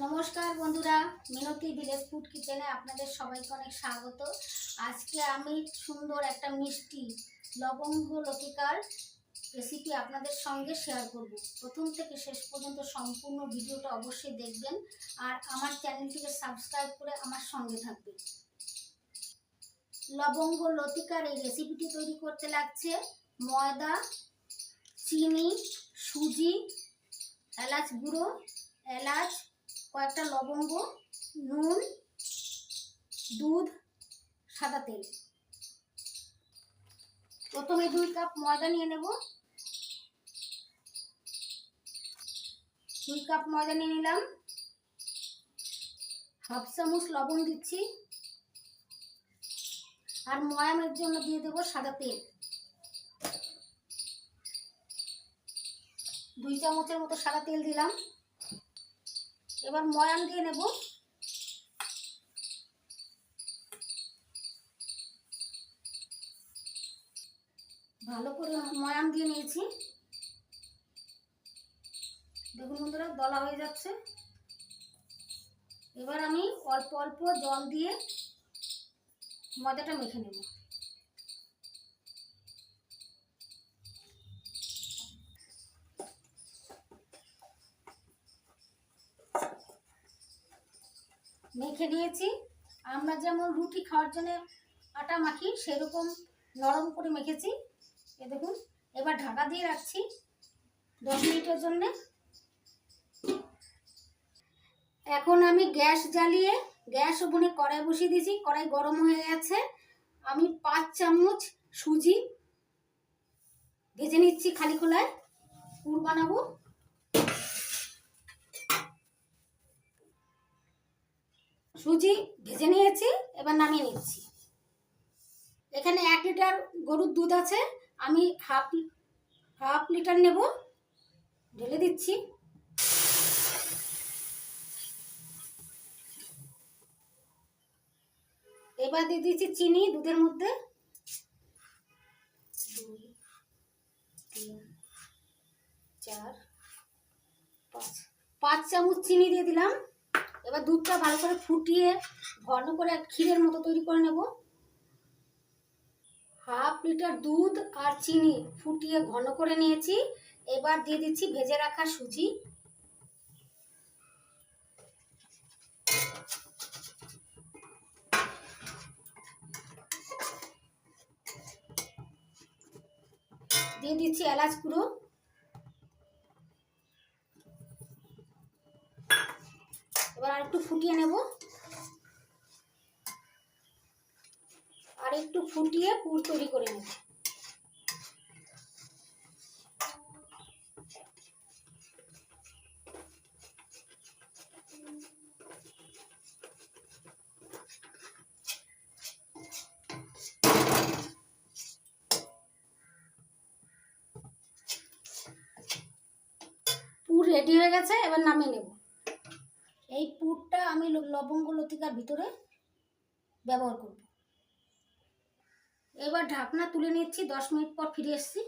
নমস্কার বন্ধুরা, মিনতি village food কিচেনে আপনাদের সবাইকে অনেক স্বাগত। আজকে আমি সুন্দর একটা মিষ্টি লবঙ্গ লতিকার রেসিপি আপনাদের সঙ্গে শেয়ার করব। প্রথম থেকে শেষ পর্যন্ত সম্পূর্ণ ভিডিওটা অবশ্যই দেখবেন আর আমার চ্যানেলটিকে সাবস্ক্রাইব করে আমার সঙ্গে থাকবেন। লবঙ্গ লতিকার এই রেসিপিটি তৈরি করতে লাগছে ময়দা, চিনি, সুজি, এলাচ গুঁড়ো, এলাচ কয়েকটা লবঙ্গ, নুন, দুধ, সাদা তেল। প্রথমে দুই কাপ ময়দা নিয়ে নেব। দুই কাপ ময়দা নিয়ে নিলাম। হাফ চামচ লবণ দিচ্ছি। আর ময়ামের জন্য দিয়ে দেবো সাদা তেল। দুই চামচের মতো সাদা তেল দিলাম। এবার ময়াম দিয়ে নেব। ভালো করে ময়াম দিয়ে নিয়েছি। দেখুন বন্ধুরা দলা হয়ে যাচ্ছে। এবার আমি অল্প অল্প জল দিয়ে ময়দাটা মেখে নেব। মেখে নিয়েছি। আমরা যেমন রুটি খাওয়ার জন্য আটা মাখি, সেরকম নরম করে মেখেছি। এ দেখুন, এবার ঢাকা দিয়ে রাখছি দশ মিনিটের জন্যে। এখন আমি গ্যাস জ্বালিয়ে, গ্যাস ওভেনে কড়াই বসিয়ে দিয়েছি। কড়াই গরম হয়ে গেছে। আমি পাঁচ চামচ সুজি ভেজে নিচ্ছি খালি খোলায়। পুর বানাবো। সুজি ভেজে নিয়েছি, এবার নামিয়ে নিচ্ছি। এখানে এক লিটার গরুর দুধ আছে, আমি হাফ হাফ লিটার নেব, ঢেলে দিচ্ছি। এবার দিয়ে দিচ্ছি চিনি দুধের মধ্যে। চার, পাঁচ। পাঁচ চামচ চিনি দিয়ে দিলাম। এবার দুধটা ভালো করে ফুটিয়ে ঘন করে ক্ষীরের মতো তৈরি করে নেব। হাফ লিটার দুধ আর চিনি ফুটিয়ে ঘন করে নিয়েছি। এবার দিয়ে দিচ্ছি ভেজে রাখা সুজি। দিয়ে দিচ্ছি এলাচ গুঁড়ো। এবার আর একটু ফুটিয়ে নেব। আর একটু ফুটিয়ে পুর তৈরি করে নেব। পুর রেডি হয়ে গেছে, এবার নামিয়ে নেব। এই পুরটা আমি লবঙ্গ লতিকার ভিতরে ব্যবহার করব। এবার ঢাকনা তুলে নিচ্ছি, দশ মিনিট পর ফিরে এসছি।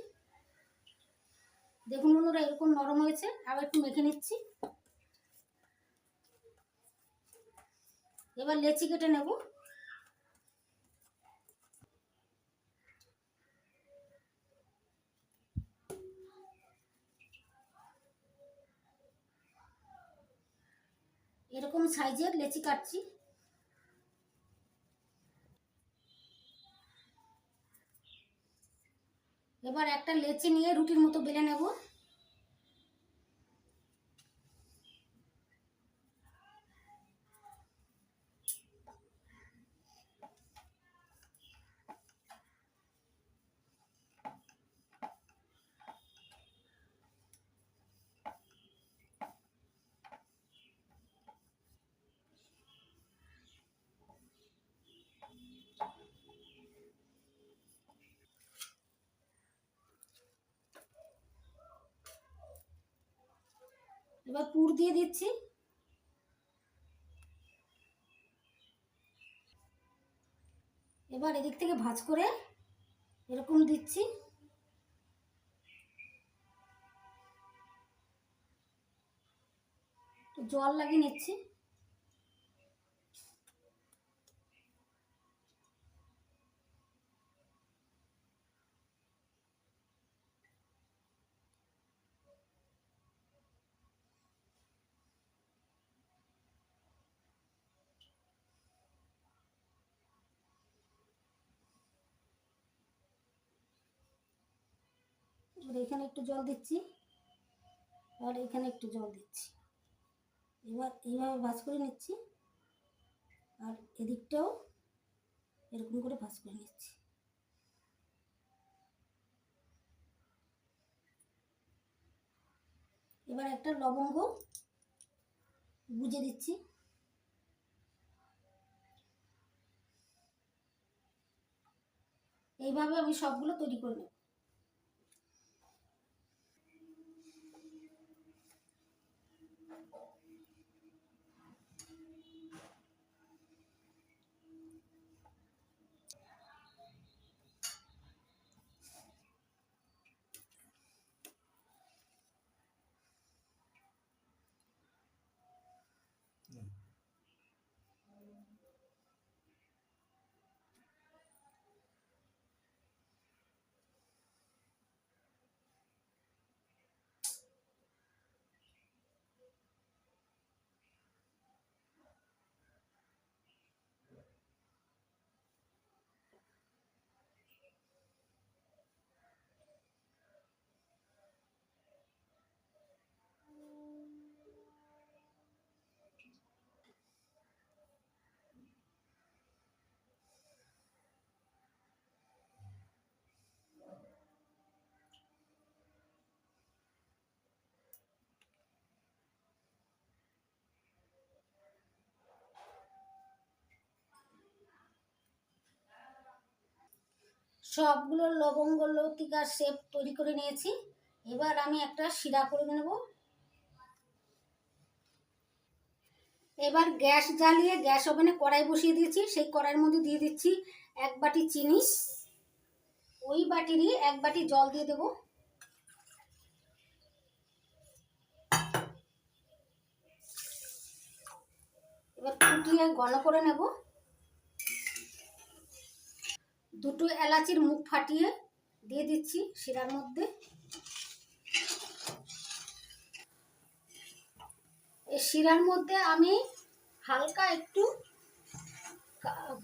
দেখুন বন্ধুরা, এরকম নরম হয়েছে। আবার একটু মেখে নিচ্ছি। এবার লেচি কেটে নেব। এরকম সাইজের লেচি কাটছি। এবার একটা লেচি নিয়ে রুটির মতো বেলে নেব। এবার পুর দিয়ে দিচ্ছি। এবার এদিক থেকে ভাজ করে এরকম দিচ্ছি। জল লাগিয়ে নিচ্ছি। এবার এখানে একটু জল দিচ্ছি। আর এখানে একটু জল দিচ্ছি। এবার এইভাবে ভাজ করে নিচ্ছি। আর এদিকটাও এরকম করে ভাজ করে নিচ্ছি। এবার একটা লবঙ্গ গুজে দিচ্ছি। এইভাবে আমি সবগুলো তৈরি করে নেব। example. সবগুলো লবঙ্গ লতিকার শেপ তৈরি করে নিয়েছি। এবার আমি একটা শিরা করে নেব। এবার গ্যাস জ্বালিয়ে গ্যাস ওভেনে কড়াই বসিয়ে দিয়েছি। সেই কড়াইয়ের মধ্যে দিয়ে দিচ্ছি এক বাটি চিনি। ওই বাটিরই এক বাটি জল দিয়ে দেব। এবার ফুটিয়ে ঘন করে নেব। দুটো এলাচির মুখ ফাটিয়ে দিয়ে দিচ্ছি শিরার মধ্যে। এই শিরার মধ্যে আমি হালকা একটু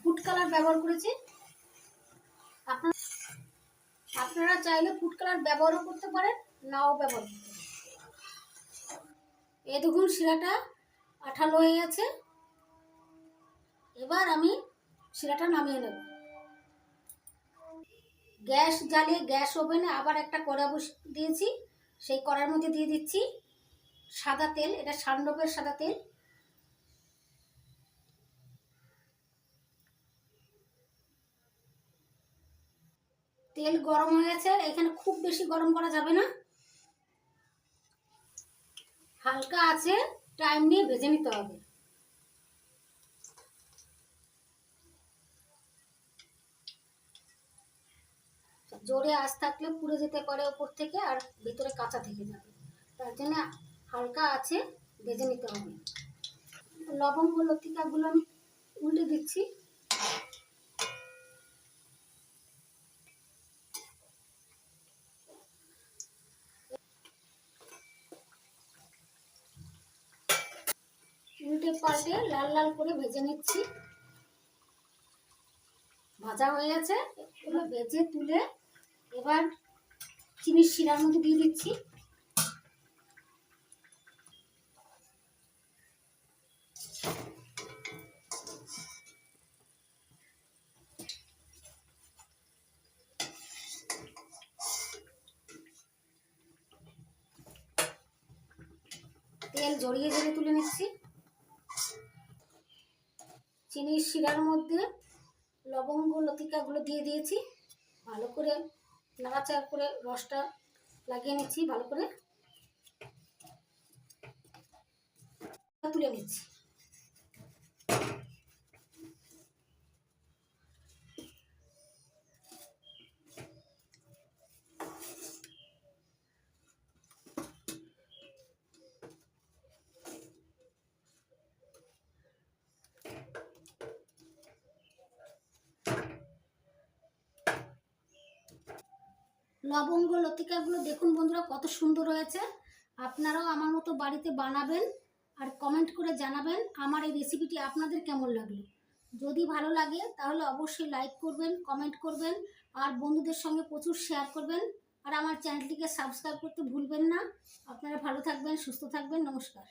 ফুড কালার ব্যবহার করেছি। আপনার, আপনারা চাইলে ফুড কালার ব্যবহারও করতে পারেন, নাও ব্যবহার করতে পারেন। দেখুন শিরাটা আঠালো হয়ে গেছে। এবার আমি শিরাটা নামিয়ে নেব। গ্যাস জ্বালিয়ে গ্যাস ওভেনে আবার একটা কড়া বসে দিয়েছি। সেই কড়ার মধ্যে দিয়ে দিচ্ছি সাদা তেল, এটা সান্ডবের সাদা তেল। তেল গরম হয়ে গেছে এখানে খুব বেশি গরম করা যাবে না। হালকা আছে টাইম নিয়ে ভেজে নিতে হবে। জোরে আঁচ থাকলে পুড়ে যেতে পারে ওপর থেকে আর ভিতরে কাঁচা থেকে যাবে। তার জন্য হালকা আছে ভেজে নিতে হবে। লবঙ্গ লতিকাগুলো আমি উল্টে দিচ্ছি। উল্টে পাল্টে লাল লাল করে ভেজে নিচ্ছি। ভাজা হয়ে গেছে, এগুলো ভেজে তুলে এবার চিনির শিরার মধ্যে দিয়ে দিচ্ছি। তেল জড়িয়ে জড়িয়ে তুলে নিচ্ছি। চিনির শিরার মধ্যে লবঙ্গ, লতিকাগুলো দিয়ে দিয়েছি। ভালো করে নাড়াচাড়া করে রসটা লাগিয়ে নিচ্ছি ভালো করে। তুলে নিচ্ছি। লবঙ্গ, লতিকাগুলো দেখুন বন্ধুরা, কত সুন্দর হয়েছে। আপনারাও আমার মতো বাড়িতে বানাবেন আর কমেন্ট করে জানাবেন আমার এই রেসিপিটি আপনাদের কেমন লাগল। যদি ভালো লাগে, তাহলে অবশ্যই লাইক করবেন কমেন্ট করবেন, আর বন্ধুদের সঙ্গে প্রচুর শেয়ার করবেন। আর আমার চ্যানেলটিকে সাবস্ক্রাইব করতে ভুলবেন না। আপনারা ভালো থাকবেন, সুস্থ থাকবেন, নমস্কার।